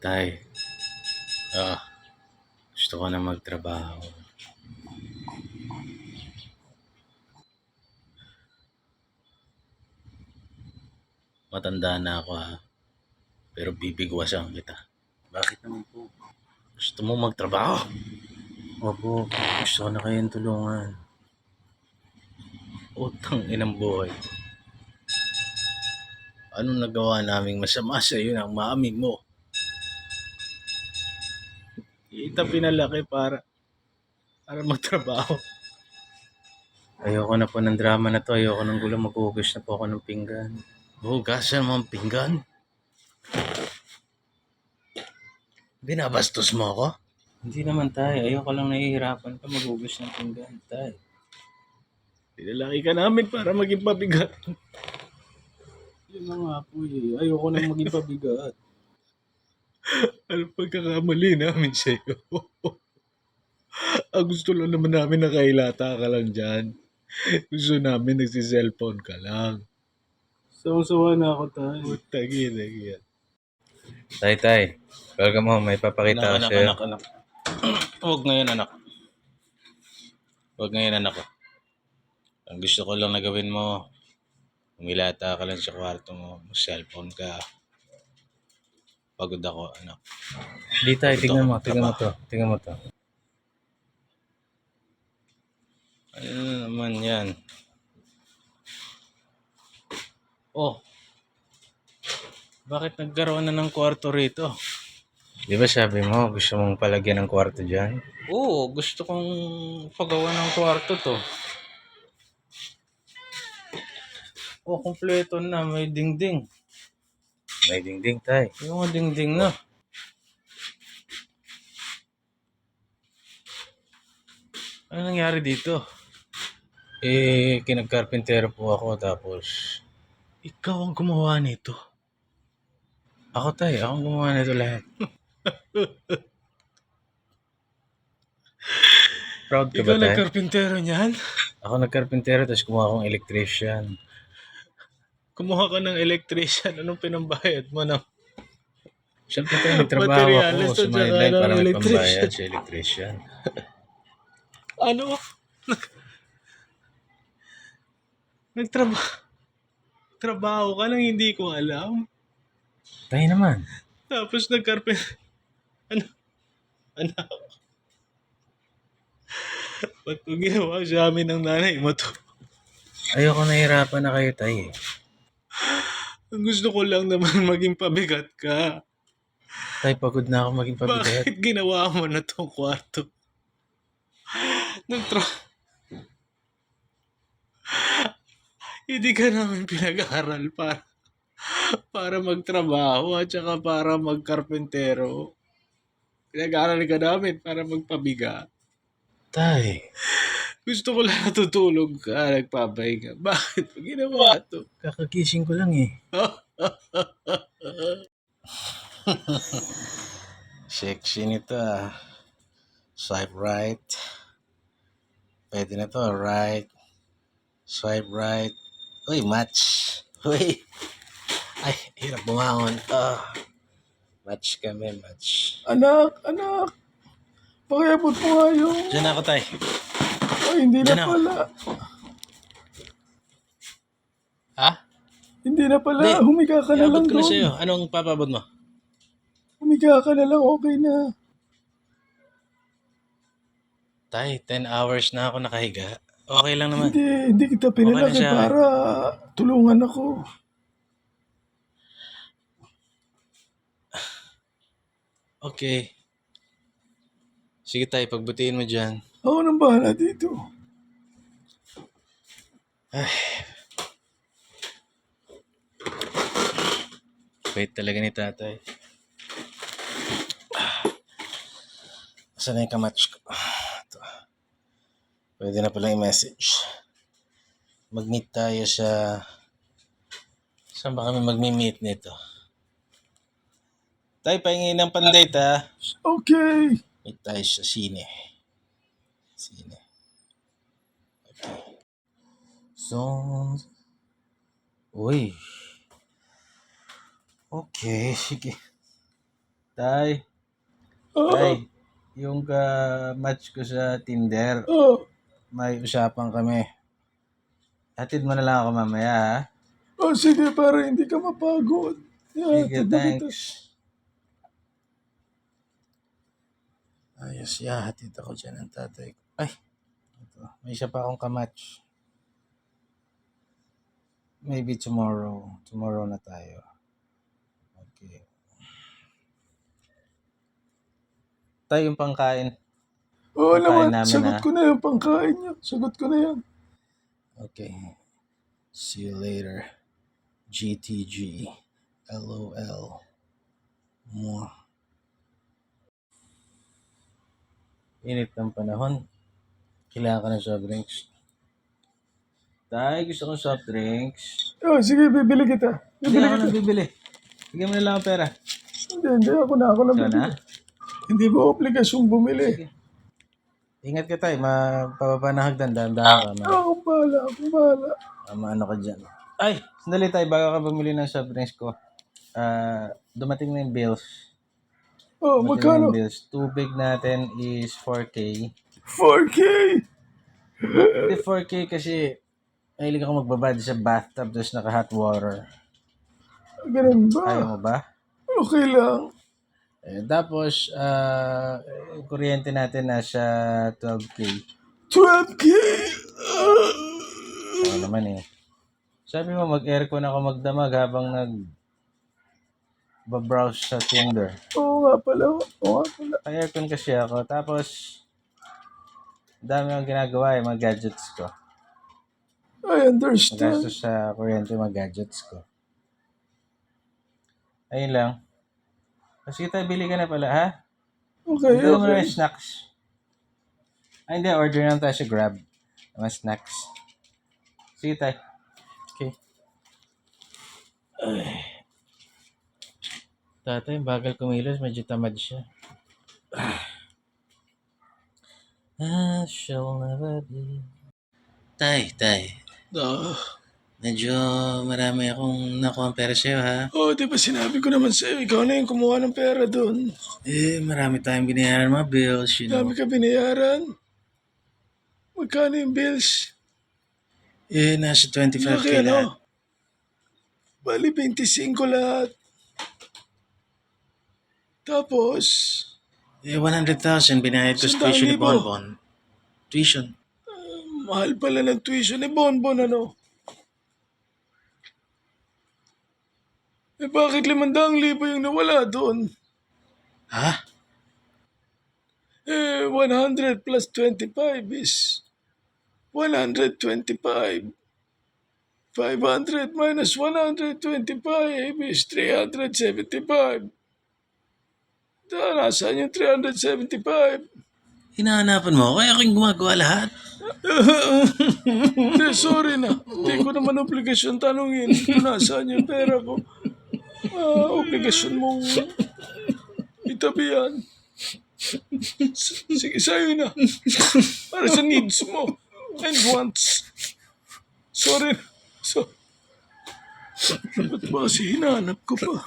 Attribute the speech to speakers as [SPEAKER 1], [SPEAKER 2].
[SPEAKER 1] Tay, ah, gusto ko na magtrabaho. Matanda na ako ha, pero bibigwasan kita.
[SPEAKER 2] Bakit naman po?
[SPEAKER 1] Gusto mo magtrabaho?
[SPEAKER 2] Opo, gusto ko na kayong tulungan.
[SPEAKER 1] Utang inang buhay. Anong nagawa naming masama sa iyo ng mami mo? Kita pinalaki para para magtrabaho.
[SPEAKER 2] Ayoko na po ng drama na to. Ayoko ng gulo. Maghuhugas na po ako ng pinggan.
[SPEAKER 1] Hugasan mo ang pinggan. Binabastos mo ako?
[SPEAKER 2] Hindi naman tayo. Ayoko lang nahihirapan ka maghugas ng pinggan. Tay.
[SPEAKER 1] Pinalaki ka namin para maging pabigat. Yun na nga po eh. Ayoko na maging pabigat. Ano pagkakamali namin sa iyo? Ang gusto lang naman namin nakailata ka lang dyan. Gusto namin nagsi-cellphone ka lang. Sawa-sawa na ako tayo. Tagi, tagi yan.
[SPEAKER 2] Tay, tay. Welcome mo. May papakita ko
[SPEAKER 1] Anak,
[SPEAKER 2] sa'yo.
[SPEAKER 1] anak, anak. Huwag ngayon, anak. Huwag ngayon, anak ko. Ang gusto ko lang na gawin mo, umilata ka lang sa kwarto mo, cellphone ka. Pagod ako, anak.
[SPEAKER 2] Hindi tay.
[SPEAKER 1] Ito,
[SPEAKER 2] Tingnan mo. Tingnan mo to. Tingnan mo to.
[SPEAKER 1] Ano naman yan? Oh. Bakit nagkaroon na ng kwarto rito?
[SPEAKER 2] Di ba sabi mo gusto mong palagyan ng kwarto dyan?
[SPEAKER 1] Oo, gusto kong pagawa ng kwarto to. Oh, kompleto na. May dingding.
[SPEAKER 2] May dingding tay.
[SPEAKER 1] Yung mga dingding na. Ano nangyari dito?
[SPEAKER 2] Eh, kinagkarpintero po ako tapos
[SPEAKER 1] Ikaw ang gumawa nito.
[SPEAKER 2] ako tay, ako ang gumawa nito lahat. Proud ka
[SPEAKER 1] Ikaw
[SPEAKER 2] ba tay?
[SPEAKER 1] nagkarpintero niyan?
[SPEAKER 2] Ako nagkarpintero tapos kumuha akong electrician.
[SPEAKER 1] Kumuha ka ng electrician. Anong pinambayad mo ng
[SPEAKER 2] Siyempre tayo, nagtrabaho ako sa my life para may pambayad sa electrician.
[SPEAKER 1] ano? Nagtrabaho. Trabaho ka nang hindi ko alam.
[SPEAKER 2] Tayo naman.
[SPEAKER 1] Tapos nagkarpin... Ano? Anak. Ba't mo ginawa sa amin ng nanay mo to?
[SPEAKER 2] Ayoko nahirapan na kayo tayo eh.
[SPEAKER 1] Ang gusto ko lang naman maging pabigat ka.
[SPEAKER 2] Tay, pagod na ako maging pabigat.
[SPEAKER 1] Bakit ginawa mo na tong kwarto? Nagtra... Hindi ka namin pinag-aral para para magtrabaho at saka para magkarpentero. Pinag-aral ka namin para magpabiga.
[SPEAKER 2] Tay,
[SPEAKER 1] Gusto ko lang natutulog ka, nagpapahinga. Bakit mo ginawa to?
[SPEAKER 2] kakagising ko lang eh.
[SPEAKER 1] Sexy nito ah. Swipe right. Pwede na to, right. Swipe right. Uy, match. Uy. Ay, hirap bumangon. Ah. Match kami, match.
[SPEAKER 3] Anak, anak. Pakiabot mo nga yung...
[SPEAKER 1] Diyan ako, tay.
[SPEAKER 3] Ay, hindi na
[SPEAKER 1] ako.
[SPEAKER 3] pala.
[SPEAKER 1] Ha?
[SPEAKER 3] Hindi na pala.
[SPEAKER 1] Hindi.
[SPEAKER 3] Humiga ka na lang
[SPEAKER 1] na
[SPEAKER 3] doon.
[SPEAKER 1] sa'yo. Anong papabot mo?
[SPEAKER 3] Humiga ka na lang. Okay na.
[SPEAKER 1] Tay, 10 hours na ako nakahiga. Okay lang naman.
[SPEAKER 3] Hindi, hindi kita pinalaki
[SPEAKER 1] siya.
[SPEAKER 3] para tulungan ako.
[SPEAKER 1] Okay. Sige tay, pagbutiin mo dyan.
[SPEAKER 3] Ako nang bahala dito.
[SPEAKER 1] Wait talaga ni tatay. Saan na yung kamatch ko? Ito. Pwede na palang i-message. Mag-meet tayo sa... Saan ba kami mag-meet nito? Tay, pahingi ng pandate ha.
[SPEAKER 3] Okay.
[SPEAKER 1] Meet tayo sa sine. Sine. Okay. So... Uy. Okay, sige.
[SPEAKER 2] Tay, tay, yung ka-match ko sa Tinder, may usapan kami. Hatid mo na lang ako mamaya, ha?
[SPEAKER 3] Oh, sige, para hindi ka mapagod. Yeah,
[SPEAKER 2] Sige, thanks. Ayos, yeah, hatid ako dyan ng tatay ko. Ay, ito. May isa pa akong kamatch. Maybe tomorrow. Tomorrow na tayo. Okay. Tayo yung pangkain.
[SPEAKER 3] Oo
[SPEAKER 2] Pangkain
[SPEAKER 3] naman,
[SPEAKER 2] namin,
[SPEAKER 3] sagot
[SPEAKER 2] ah.
[SPEAKER 3] ko na yung pangkain niya. Sagot ko na yan.
[SPEAKER 2] Okay. See you later. GTG. LOL. Mwah. Init ng panahon. Kailangan ka ng soft drinks. Tay, gusto kong soft drinks.
[SPEAKER 3] Oh, sige, bibili kita.
[SPEAKER 2] Hindi
[SPEAKER 3] Bibili
[SPEAKER 2] ako
[SPEAKER 3] kita.
[SPEAKER 2] nang bibili. Bigyan mo na lang ang pera.
[SPEAKER 3] Hindi, hindi. Ako na, ako na
[SPEAKER 2] Ikaw
[SPEAKER 3] bibili.
[SPEAKER 2] na?
[SPEAKER 3] Hindi mo obligasyong bumili.
[SPEAKER 2] Ingat ka tayo. Mapababa na hagdan. Dahan-dahan ka. Ma-
[SPEAKER 3] Akong bahala, akong bahala.
[SPEAKER 2] Ah, maano ka dyan. Ay, sandali tayo. Bago ka bumili ng soft drinks ko. Ah, dumating na yung bills.
[SPEAKER 3] Oh,
[SPEAKER 2] Dumating na
[SPEAKER 3] magkano?
[SPEAKER 2] yung bills. Tubig natin is 4K.
[SPEAKER 3] 4K!
[SPEAKER 2] Hindi 4K kasi mahilig ako magbabad sa bathtub tapos naka hot water.
[SPEAKER 3] Ganun ba?
[SPEAKER 2] Ayaw mo ba?
[SPEAKER 3] Okay lang.
[SPEAKER 2] Eh, tapos, yung kuryente natin nasa 12K.
[SPEAKER 3] 12K!
[SPEAKER 2] Ano naman eh. Sabi mo mag-aircon ako magdamag habang nag babrowse sa Tinder.
[SPEAKER 3] Oo nga pala. Oo nga pala.
[SPEAKER 2] Naka-aircon kasi ako. Tapos, dami ang ginagawa eh, mga gadgets ko.
[SPEAKER 3] I understand.
[SPEAKER 2] Magastos sa kuryente mga gadgets ko. Ayun lang. Kasi tayo, bili ka na pala, ha?
[SPEAKER 3] Okay,
[SPEAKER 2] na
[SPEAKER 3] okay.
[SPEAKER 2] yung snacks. Ay, hindi. Order lang tayo sa Grab. Mga snacks. Sige tayo. Okay. Ay. Tatay, bagal kumilos. Medyo tamad siya. I shall never be. Tay, tay.
[SPEAKER 3] Ah.
[SPEAKER 2] Medyo marami akong nakuha pera sa'yo, ha?
[SPEAKER 3] Oh, di ba sinabi ko naman sa'yo, ikaw na yung kumuha ng pera doon.
[SPEAKER 2] Eh, marami tayong binayaran mga bills, you know.
[SPEAKER 3] Dami ka binayaran. Magkano yung bills?
[SPEAKER 2] Eh, nasa 25k
[SPEAKER 3] Laki,
[SPEAKER 2] lahat.
[SPEAKER 3] ano? Bali, 25 lahat. Tapos,
[SPEAKER 2] Eh, 100,000 binayad ko sa tuition ni. Bonbon. Tuition.
[SPEAKER 3] mahal pala ng tuition ni Bonbon, ano? Eh, bakit limandang libo yung nawala doon?
[SPEAKER 2] Ha?
[SPEAKER 3] Eh, 100 plus 25 is 125. 500 minus 125 is 375. Da, nasaan yung 375?
[SPEAKER 2] Hinahanapan mo, kaya ako yung gumagawa lahat.
[SPEAKER 3] Hindi, sorry na. Hindi ko naman obligasyon tanungin kung nasaan yung pera ko. Ah, obligasyon mong itabi yan. S- Sige, sa'yo na. Para sa needs mo and wants. Sorry. So, ba't ba kasi hinanap ko pa?